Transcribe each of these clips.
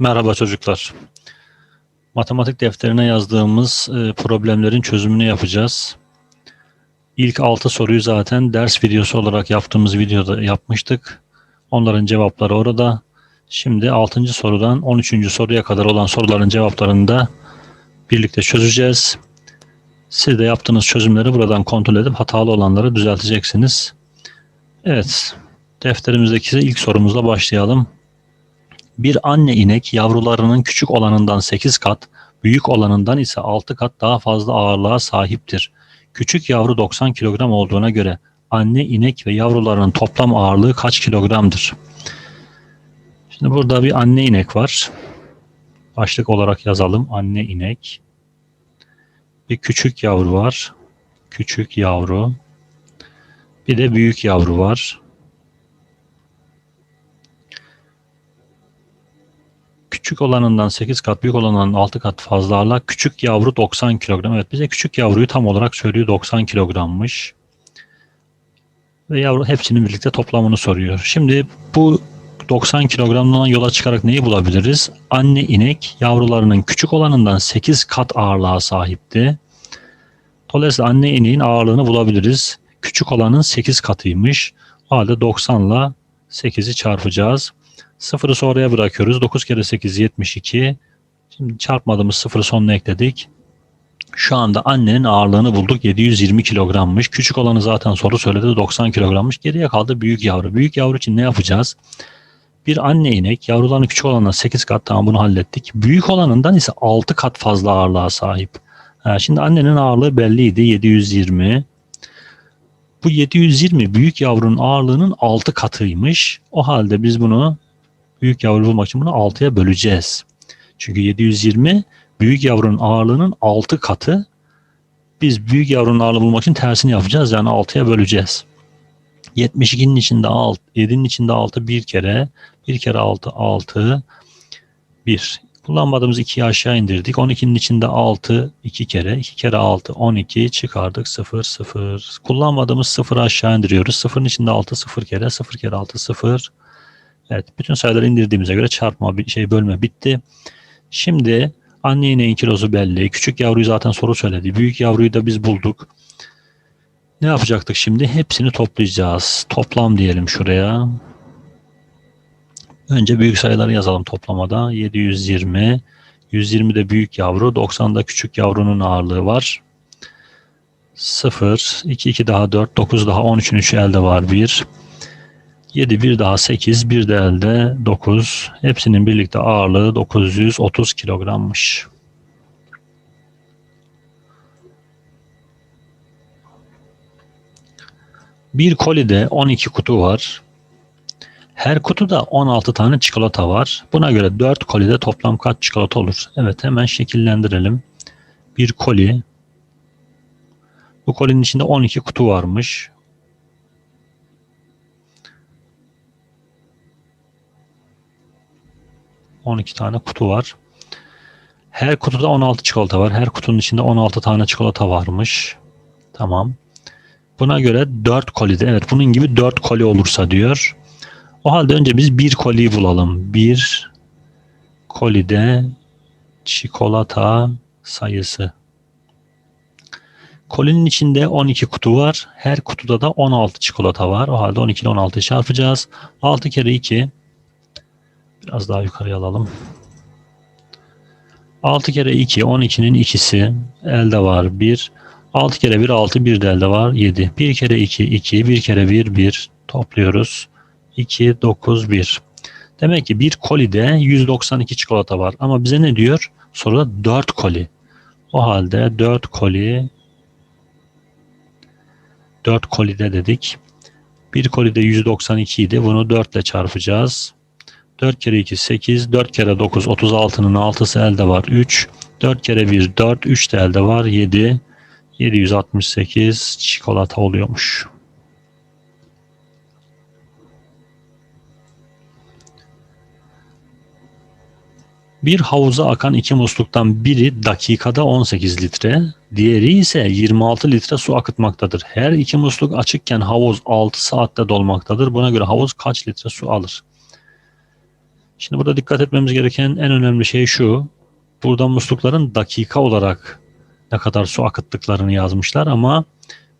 Merhaba çocuklar. Matematik defterine yazdığımız e, problemlerin çözümünü yapacağız. İlk 6 soruyu zaten ders videosu olarak yaptığımız videoda yapmıştık. Onların cevapları orada. Şimdi 6. sorudan 13. soruya kadar olan soruların cevaplarını da birlikte çözeceğiz. Siz de yaptığınız çözümleri buradan kontrol edip hatalı olanları düzelteceksiniz. Evet, defterimizdeki ilk sorumuzla başlayalım. Bir anne inek yavrularının küçük olanından 8 kat, büyük olanından ise 6 kat daha fazla ağırlığa sahiptir. Küçük yavru 90 kilogram olduğuna göre anne inek ve yavrularının toplam ağırlığı kaç kilogramdır? Şimdi burada bir anne inek var. Başlık olarak yazalım anne inek. Bir küçük yavru var. Küçük yavru. Bir de büyük yavru var. Küçük olanından 8 kat, büyük olanından 6 kat fazla ağırlık. Küçük yavru 90 kilogram. Evet bize küçük yavruyu tam olarak söylüyor 90 kilogrammış. Ve yavru hepsinin birlikte toplamını soruyor. Şimdi bu 90 kilogramdan yola çıkarak neyi bulabiliriz? Anne inek yavrularının küçük olanından 8 kat ağırlığa sahipti. Dolayısıyla anne ineğin ağırlığını bulabiliriz. Küçük olanın 8 katıymış. O halde 90 ile 8'i çarpacağız. Sıfırı sonraya bırakıyoruz. 9 kere 8 72. Şimdi çarpmadığımız sıfırı sonuna ekledik. Şu anda annenin ağırlığını bulduk. 720 kilogrammış. Küçük olanı zaten soru söyledi 90 kilogrammış. Geriye kaldı büyük yavru. Büyük yavru için ne yapacağız? Bir anne inek yavrularının küçük olanından 8 kat tamam bunu hallettik. Büyük olanından ise 6 kat fazla ağırlığa sahip. Şimdi annenin ağırlığı belliydi 720. Bu 720 büyük yavrunun ağırlığının 6 katıymış. O halde biz bunu büyük yavru bulmak için bunu 6'ya böleceğiz. Çünkü 720 büyük yavrunun ağırlığının 6 katı. Biz büyük yavrunun ağırlığını bulmak için tersini yapacağız. Yani 6'ya böleceğiz. 72'nin içinde 6, 7'nin içinde 6 bir kere. Bir kere 6, 6, 1. Kullanmadığımız 2'yi aşağı indirdik. 12'nin içinde 6 2 kere. 2 kere 6 12 çıkardık 0 0. Kullanmadığımız 0'ı aşağı indiriyoruz. 0'ın içinde 6 0 kere. 0 kere 6 0. Evet bütün sayıları indirdiğimize göre çarpma şey bölme bitti. Şimdi anne ineğin kilosu belli. Küçük yavruyu zaten soru söyledi. Büyük yavruyu da biz bulduk. Ne yapacaktık şimdi? Hepsini toplayacağız. Toplam diyelim şuraya. Önce büyük sayıları yazalım toplamada. 720. 120 de büyük yavru. 90 da küçük yavrunun ağırlığı var. 0. 2, 2 daha 4. 9 daha 13'ün 3 elde var 1. 7 bir daha 8 bir de elde 9. Hepsinin birlikte ağırlığı 930 kilogrammış. Bir kolide 12 kutu var. Her kutuda 16 tane çikolata var. Buna göre 4 kolide toplam kaç çikolata olur? Evet hemen şekillendirelim. Bir koli. Bu kolinin içinde 12 kutu varmış. ...12 tane kutu var. Her kutuda 16 çikolata var. Her kutunun içinde 16 tane çikolata varmış. Tamam. Buna göre 4 kolide evet bunun gibi 4 koli olursa diyor. O halde önce biz bir koliyi bulalım. Bir kolide çikolata sayısı. Kolinin içinde 12 kutu var. Her kutuda da 16 çikolata var. O halde 12 ile 16'yı çarpacağız. 6 kere 2 biraz daha yukarıya alalım. 6 kere 2 12'nin ikisi elde var 1. 6 kere 1 6 bir de elde var 7. 1 kere 2 2 1 kere 1 1 topluyoruz. 2 9 1. Demek ki bir kolide 192 çikolata var ama bize ne diyor? Soruda 4 koli. O halde 4 koli 4 kolide dedik. Bir kolide 192 idi. Bunu 4 ile çarpacağız. 4 kere 2 8, 4 kere 9 36'nın 6'sı elde var 3. 4 kere 1 4, 3 de elde var 7. 768 çikolata oluyormuş. Bir havuza akan iki musluktan biri dakikada 18 litre, diğeri ise 26 litre su akıtmaktadır. Her iki musluk açıkken havuz 6 saatte dolmaktadır. Buna göre havuz kaç litre su alır? Şimdi burada dikkat etmemiz gereken en önemli şey şu. Burada muslukların dakika olarak ne kadar su akıttıklarını yazmışlar ama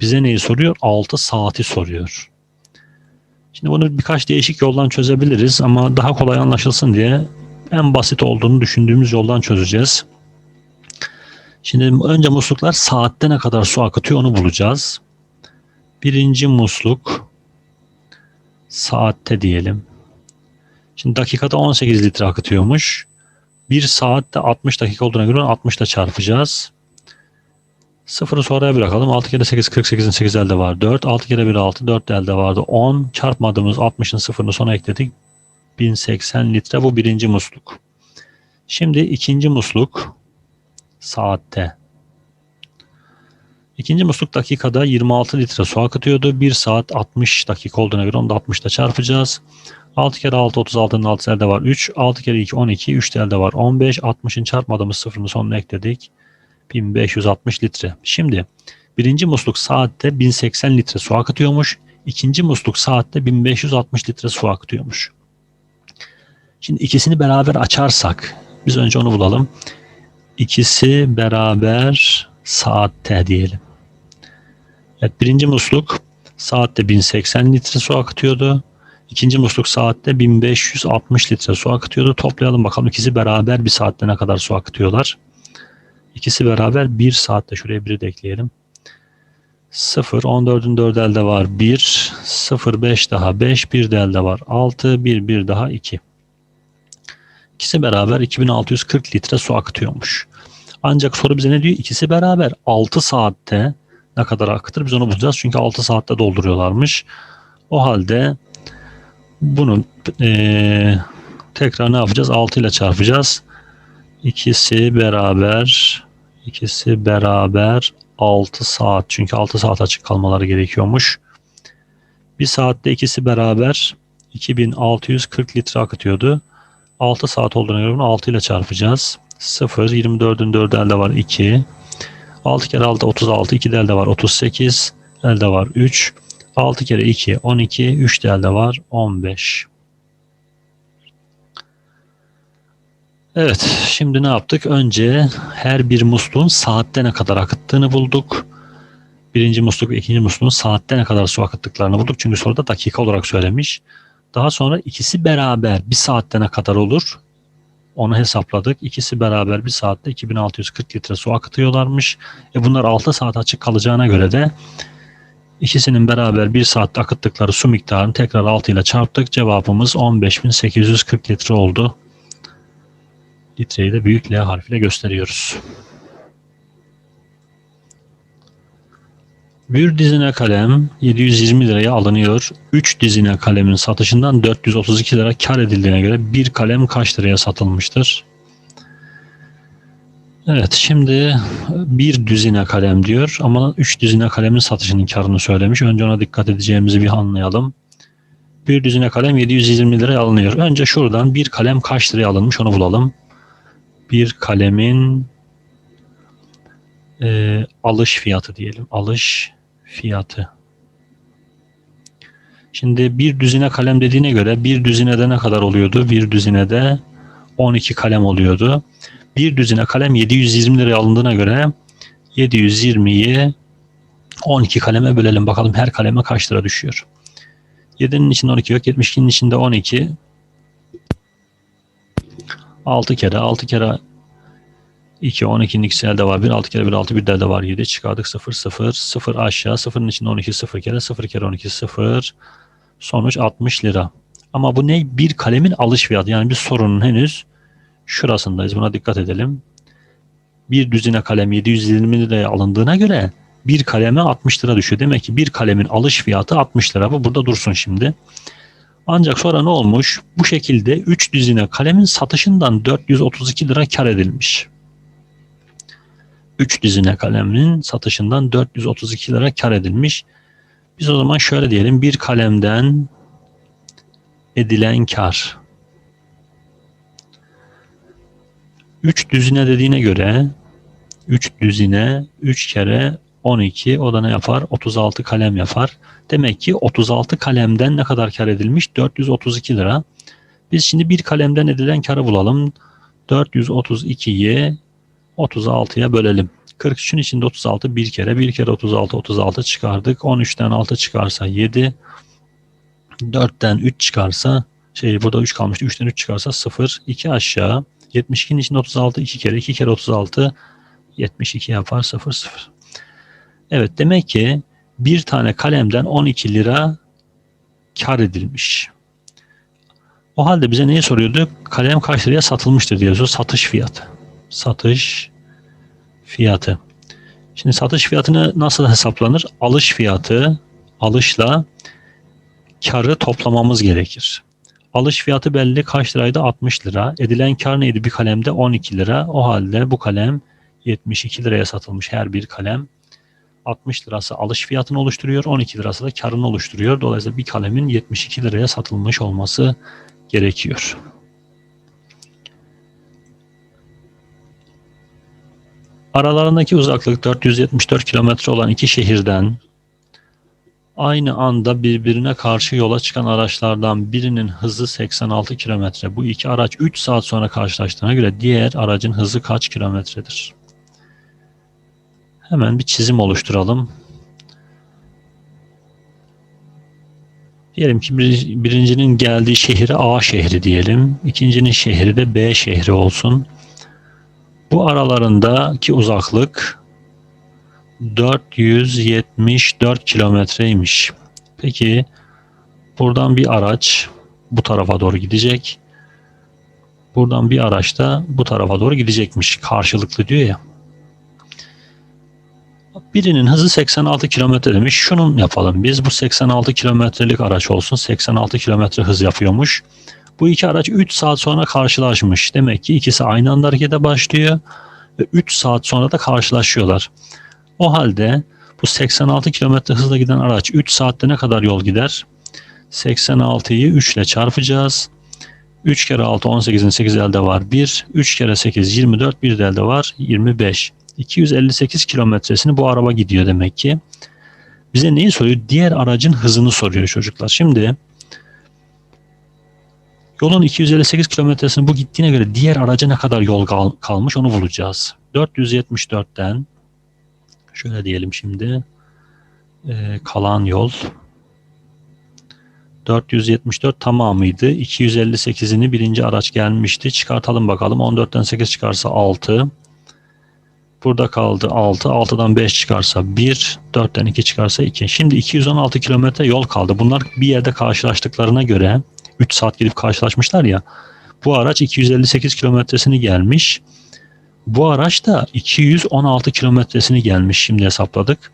bize neyi soruyor? 6 saati soruyor. Şimdi bunu birkaç değişik yoldan çözebiliriz ama daha kolay anlaşılsın diye en basit olduğunu düşündüğümüz yoldan çözeceğiz. Şimdi önce musluklar saatte ne kadar su akıtıyor onu bulacağız. Birinci musluk saatte diyelim. Şimdi dakikada 18 litre akıtıyormuş. 1 saatte 60 dakika olduğuna göre 60 ile çarpacağız. Sıfırı sonraya bırakalım. 6 kere 8 48'in 8 elde var. 4. 6 kere 1 6 4 elde vardı. 10 çarpmadığımız 60'ın sıfırını sona ekledik. 1080 litre bu birinci musluk. Şimdi ikinci musluk saatte. İkinci musluk dakikada 26 litre su akıtıyordu. 1 saat 60 dakika olduğuna göre onu da 60 ile çarpacağız. 6 kere 6 36'nın 6 elde var 3. 6 kere 2 12. 3 de elde var 15. 60'ın çarpmadığımız sıfırını sonuna ekledik. 1560 litre. Şimdi birinci musluk saatte 1080 litre su akıtıyormuş. İkinci musluk saatte 1560 litre su akıtıyormuş. Şimdi ikisini beraber açarsak biz önce onu bulalım. İkisi beraber saatte diyelim. Evet birinci musluk saatte 1080 litre su akıtıyordu. İkinci musluk saatte 1560 litre su akıtıyordu. Toplayalım bakalım ikisi beraber bir saatte ne kadar su akıtıyorlar. İkisi beraber 1 saatte şuraya 1'i de ekleyelim. 0, 14'ün 4 elde var 1, 0, 5 daha 5, 1 de elde var 6, 1, 1 daha 2. İkisi beraber 2640 litre su akıtıyormuş. Ancak soru bize ne diyor? İkisi beraber 6 saatte ne kadar akıtır biz onu bulacağız. Çünkü 6 saatte dolduruyorlarmış. O halde bunu ee, tekrar ne yapacağız? 6 ile çarpacağız. İkisi beraber ikisi beraber 6 saat. Çünkü 6 saat açık kalmaları gerekiyormuş. Bir saatte ikisi beraber 2640 litre akıtıyordu. 6 saat olduğuna göre bunu 6 ile çarpacağız. 0, 24'ün 4 elde var 2. 6 kere 6 36, 2 de elde var 38, elde var 3. 6 kere 2 12, 3 de elde var 15. Evet, şimdi ne yaptık? Önce her bir musluğun saatte ne kadar akıttığını bulduk. Birinci musluk ikinci musluğun saatte ne kadar su akıttıklarını bulduk. Çünkü soruda dakika olarak söylemiş. Daha sonra ikisi beraber bir saatte ne kadar olur? Onu hesapladık. İkisi beraber bir saatte 2640 litre su akıtıyorlarmış. E bunlar 6 saat açık kalacağına göre de ikisinin beraber bir saatte akıttıkları su miktarını tekrar 6 ile çarptık. Cevabımız 15840 litre oldu. Litreyi de büyük L harfiyle gösteriyoruz. Bir dizine kalem 720 liraya alınıyor. 3 dizine kalemin satışından 432 lira kar edildiğine göre bir kalem kaç liraya satılmıştır? Evet şimdi bir düzine kalem diyor ama 3 düzine kalemin satışının karını söylemiş. Önce ona dikkat edeceğimizi bir anlayalım. Bir düzine kalem 720 liraya alınıyor. Önce şuradan bir kalem kaç liraya alınmış onu bulalım. Bir kalemin e, alış fiyatı diyelim. Alış fiyatı. Şimdi bir düzine kalem dediğine göre bir düzinede ne kadar oluyordu? Bir düzinede 12 kalem oluyordu. Bir düzine kalem 720 liraya alındığına göre 720'yi 12 kaleme bölelim. Bakalım her kaleme kaç lira düşüyor. 7'nin içinde 12 yok. 72'nin içinde 12. 6 kere 6 kere 2 12'nin ikisi elde var. 1 6 kere 1 6 bir de elde var 7 çıkardık 0 0 0 aşağı 0'ın içinde 12 0 kere 0 kere 12 0 sonuç 60 lira. Ama bu ne? Bir kalemin alış fiyatı. Yani bir sorunun henüz şurasındayız. Buna dikkat edelim. Bir düzine kalem 720 liraya alındığına göre bir kaleme 60 lira düşüyor. Demek ki bir kalemin alış fiyatı 60 lira. Bu burada dursun şimdi. Ancak sonra ne olmuş? Bu şekilde 3 düzine kalemin satışından 432 lira kar edilmiş. 3 dizine kalemin satışından 432 lira kar edilmiş. Biz o zaman şöyle diyelim bir kalemden edilen kar 3 düzine dediğine göre 3 düzine 3 kere 12 o da ne yapar? 36 kalem yapar. Demek ki 36 kalemden ne kadar kar edilmiş? 432 lira. Biz şimdi bir kalemden edilen karı bulalım. 432'yi 36'ya bölelim. 43'ün içinde 36 bir kere. Bir kere 36 36 çıkardık. 13'ten 6 çıkarsa 7. 4'ten 3 çıkarsa şey burada 3 kalmıştı. 3'ten 3 çıkarsa 0. 2 aşağı. 72'nin içinde 36 2 kere. 2 kere 36 72 yapar 0 0. Evet demek ki bir tane kalemden 12 lira kar edilmiş. O halde bize neyi soruyordu? Kalem kaç liraya satılmıştır diye soruyor. Satış fiyatı. Satış fiyatı. Şimdi satış fiyatını nasıl hesaplanır? Alış fiyatı, alışla karı toplamamız gerekir. Alış fiyatı belli kaç liraydı? 60 lira. Edilen kar neydi bir kalemde? 12 lira. O halde bu kalem 72 liraya satılmış her bir kalem. 60 lirası alış fiyatını oluşturuyor. 12 lirası da karını oluşturuyor. Dolayısıyla bir kalemin 72 liraya satılmış olması gerekiyor. Aralarındaki uzaklık 474 kilometre olan iki şehirden aynı anda birbirine karşı yola çıkan araçlardan birinin hızı 86 kilometre. Bu iki araç 3 saat sonra karşılaştığına göre diğer aracın hızı kaç kilometredir? Hemen bir çizim oluşturalım. Diyelim ki bir, birincinin geldiği şehri A şehri diyelim. İkincinin şehri de B şehri olsun. Bu aralarındaki uzaklık 474 kilometreymiş. Peki buradan bir araç bu tarafa doğru gidecek. Buradan bir araç da bu tarafa doğru gidecekmiş. Karşılıklı diyor ya. Birinin hızı 86 kilometre demiş. Şunun yapalım biz. Bu 86 kilometrelik araç olsun. 86 kilometre hız yapıyormuş. Bu iki araç 3 saat sonra karşılaşmış. Demek ki ikisi aynı anda harekete başlıyor ve 3 saat sonra da karşılaşıyorlar. O halde bu 86 kilometre hızla giden araç 3 saatte ne kadar yol gider? 86'yı 3 ile çarpacağız. 3 kere 6 18'in 8 elde var 1. 3 kere 8 24 bir de elde var 25. 258 kilometresini bu araba gidiyor demek ki. Bize neyi soruyor? Diğer aracın hızını soruyor çocuklar. Şimdi yolun 258 kilometresini bu gittiğine göre diğer araca ne kadar yol kal kalmış onu bulacağız. 474'ten şöyle diyelim şimdi e, kalan yol 474 tamamıydı. 258'ini birinci araç gelmişti. Çıkartalım bakalım. 14'ten 8 çıkarsa 6. Burada kaldı 6. 6'dan 5 çıkarsa 1. 4'ten 2 çıkarsa 2. Şimdi 216 kilometre yol kaldı. Bunlar bir yerde karşılaştıklarına göre 3 saat gidip karşılaşmışlar ya. Bu araç 258 kilometresini gelmiş. Bu araç da 216 kilometresini gelmiş. Şimdi hesapladık.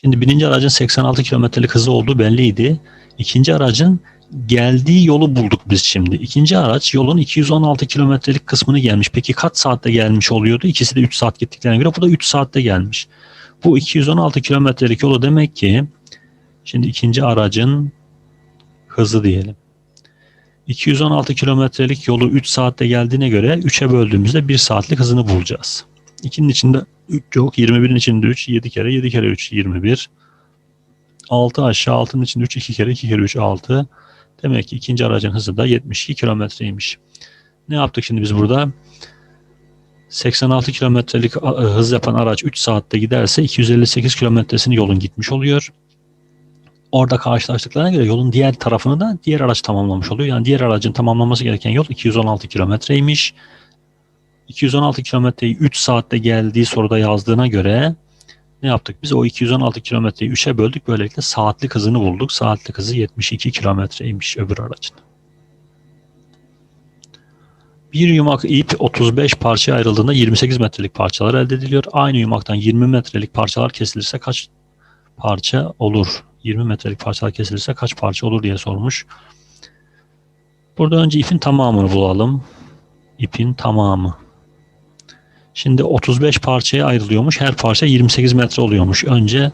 Şimdi birinci aracın 86 kilometrelik hızı olduğu belliydi. İkinci aracın geldiği yolu bulduk biz şimdi. İkinci araç yolun 216 kilometrelik kısmını gelmiş. Peki kaç saatte gelmiş oluyordu? İkisi de 3 saat gittiklerine göre bu da 3 saatte gelmiş. Bu 216 kilometrelik yolu demek ki şimdi ikinci aracın hızı diyelim. 216 kilometrelik yolu 3 saatte geldiğine göre 3'e böldüğümüzde 1 saatlik hızını bulacağız. 2'nin içinde 3 yok. 21'in içinde 3. 7 kere 7 kere 3 21. 6 aşağı 6'nın içinde 3 2 kere 2 kere 3 6. Demek ki ikinci aracın hızı da 72 kilometreymiş. Ne yaptık şimdi biz burada? 86 kilometrelik hız yapan araç 3 saatte giderse 258 kilometresini yolun gitmiş oluyor. Orada karşılaştıklarına göre yolun diğer tarafını da diğer araç tamamlamış oluyor. Yani diğer aracın tamamlaması gereken yol 216 kilometreymiş. 216 kilometreyi 3 saatte geldiği soruda yazdığına göre ne yaptık? Biz o 216 kilometreyi 3'e böldük. Böylelikle saatlik hızını bulduk. Saatlik hızı 72 kilometreymiş öbür aracın. Bir yumak ip 35 parçaya ayrıldığında 28 metrelik parçalar elde ediliyor. Aynı yumaktan 20 metrelik parçalar kesilirse kaç parça olur? 20 metrelik parçalar kesilirse kaç parça olur diye sormuş. Burada önce ipin tamamını bulalım. İpin tamamı. Şimdi 35 parçaya ayrılıyormuş. Her parça 28 metre oluyormuş. Önce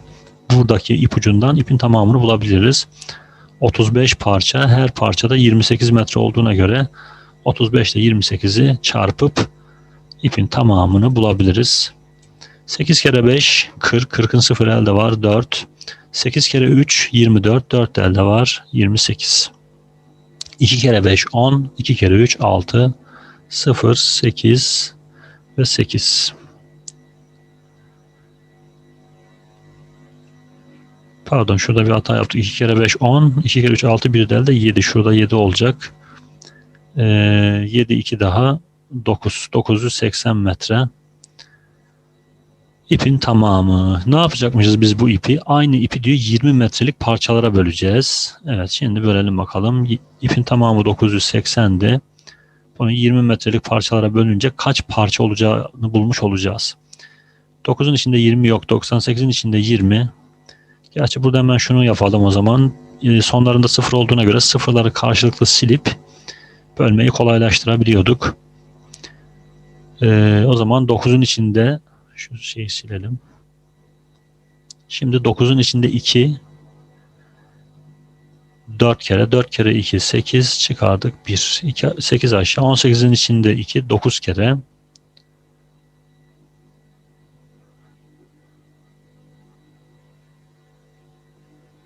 buradaki ipucundan ipin tamamını bulabiliriz. 35 parça her parçada 28 metre olduğuna göre 35 ile 28'i çarpıp ipin tamamını bulabiliriz. 8 kere 5 40. 40'ın 0 elde var 4. 8 kere 3 24. 4 elde var 28. 2 kere 5 10. 2 kere 3 6. 0 8 ve 8. Pardon şurada bir hata yaptık. 2 kere 5 10. 2 kere 3 6 bir de elde 7. Şurada 7 olacak. Ee, 7 2 daha 9. 980 metre. İpin tamamı. Ne yapacakmışız biz bu ipi? Aynı ipi diyor 20 metrelik parçalara böleceğiz. Evet şimdi bölelim bakalım. İpin tamamı 980'di. Bunu 20 metrelik parçalara bölünce kaç parça olacağını bulmuş olacağız. 9'un içinde 20 yok. 98'in içinde 20. Gerçi burada hemen şunu yapalım o zaman. Ee, sonlarında sıfır olduğuna göre sıfırları karşılıklı silip bölmeyi kolaylaştırabiliyorduk. Ee, o zaman 9'un içinde şu şeyi silelim. Şimdi 9'un içinde 2 4 kere 4 kere 2 8 çıkardık 1 2 8 aşağı 18'in içinde 2 9 kere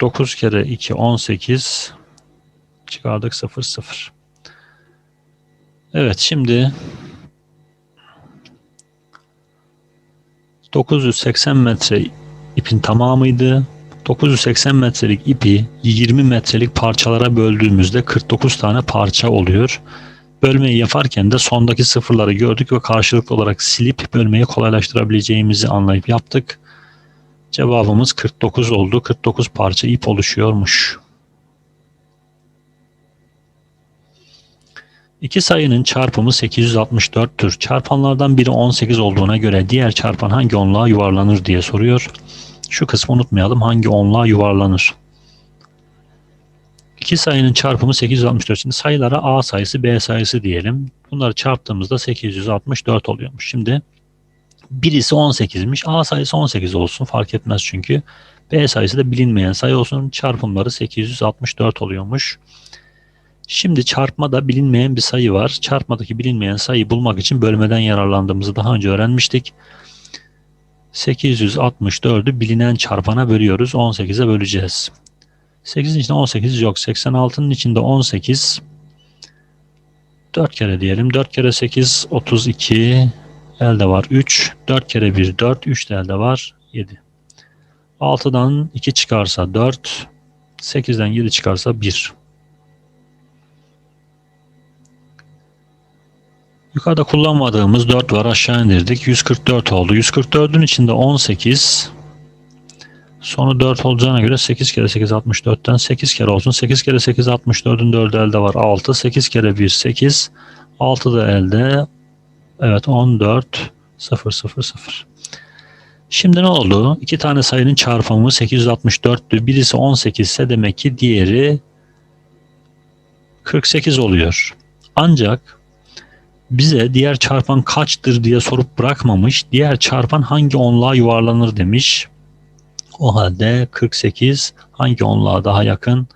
Dokuz kere iki on sekiz çıkardık sıfır sıfır. Evet şimdi 980 metre ipin tamamıydı. 980 metrelik ipi 20 metrelik parçalara böldüğümüzde 49 tane parça oluyor. Bölmeyi yaparken de sondaki sıfırları gördük ve karşılıklı olarak silip bölmeyi kolaylaştırabileceğimizi anlayıp yaptık. Cevabımız 49 oldu. 49 parça ip oluşuyormuş. İki sayının çarpımı 864'tür. Çarpanlardan biri 18 olduğuna göre diğer çarpan hangi onluğa yuvarlanır diye soruyor. Şu kısmı unutmayalım. Hangi onluğa yuvarlanır? İki sayının çarpımı 864. Şimdi sayılara A sayısı B sayısı diyelim. Bunları çarptığımızda 864 oluyormuş. Şimdi birisi 18'miş. A sayısı 18 olsun fark etmez çünkü. B sayısı da bilinmeyen sayı olsun. Çarpımları 864 oluyormuş. Şimdi çarpmada bilinmeyen bir sayı var. Çarpmadaki bilinmeyen sayıyı bulmak için bölmeden yararlandığımızı daha önce öğrenmiştik. 864'ü bilinen çarpana bölüyoruz. 18'e böleceğiz. 8'in içinde 18 yok. 86'nın içinde 18. 4 kere diyelim. 4 kere 8 32. Elde var 3. 4 kere 1 4. 3 de elde var 7. 6'dan 2 çıkarsa 4. 8'den 7 çıkarsa 1. Yukarıda kullanmadığımız 4 var aşağı indirdik. 144 oldu. 144'ün içinde 18 sonu 4 olacağına göre 8 kere 8 64'ten 8 kere olsun. 8 kere 8 64'ün 4'ü elde var 6. 8 kere 1 8 6 da elde. Evet 14 0 0 0. Şimdi ne oldu? İki tane sayının çarpımı 864'tü. Birisi 18 ise demek ki diğeri 48 oluyor. Ancak bize diğer çarpan kaçtır diye sorup bırakmamış. Diğer çarpan hangi onluğa yuvarlanır demiş. O halde 48 hangi onluğa daha yakın?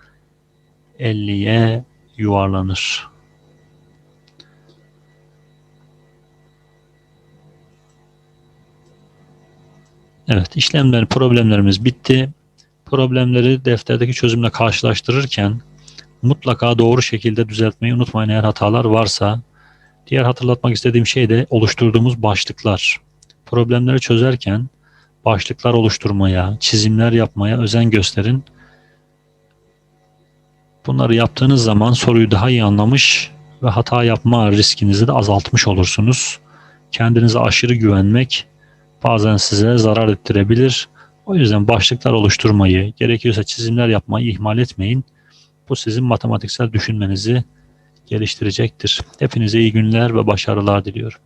50'ye yuvarlanır. Evet işlemler problemlerimiz bitti. Problemleri defterdeki çözümle karşılaştırırken mutlaka doğru şekilde düzeltmeyi unutmayın eğer hatalar varsa Diğer hatırlatmak istediğim şey de oluşturduğumuz başlıklar. Problemleri çözerken başlıklar oluşturmaya, çizimler yapmaya özen gösterin. Bunları yaptığınız zaman soruyu daha iyi anlamış ve hata yapma riskinizi de azaltmış olursunuz. Kendinize aşırı güvenmek bazen size zarar ettirebilir. O yüzden başlıklar oluşturmayı, gerekiyorsa çizimler yapmayı ihmal etmeyin. Bu sizin matematiksel düşünmenizi geliştirecektir. Hepinize iyi günler ve başarılar diliyorum.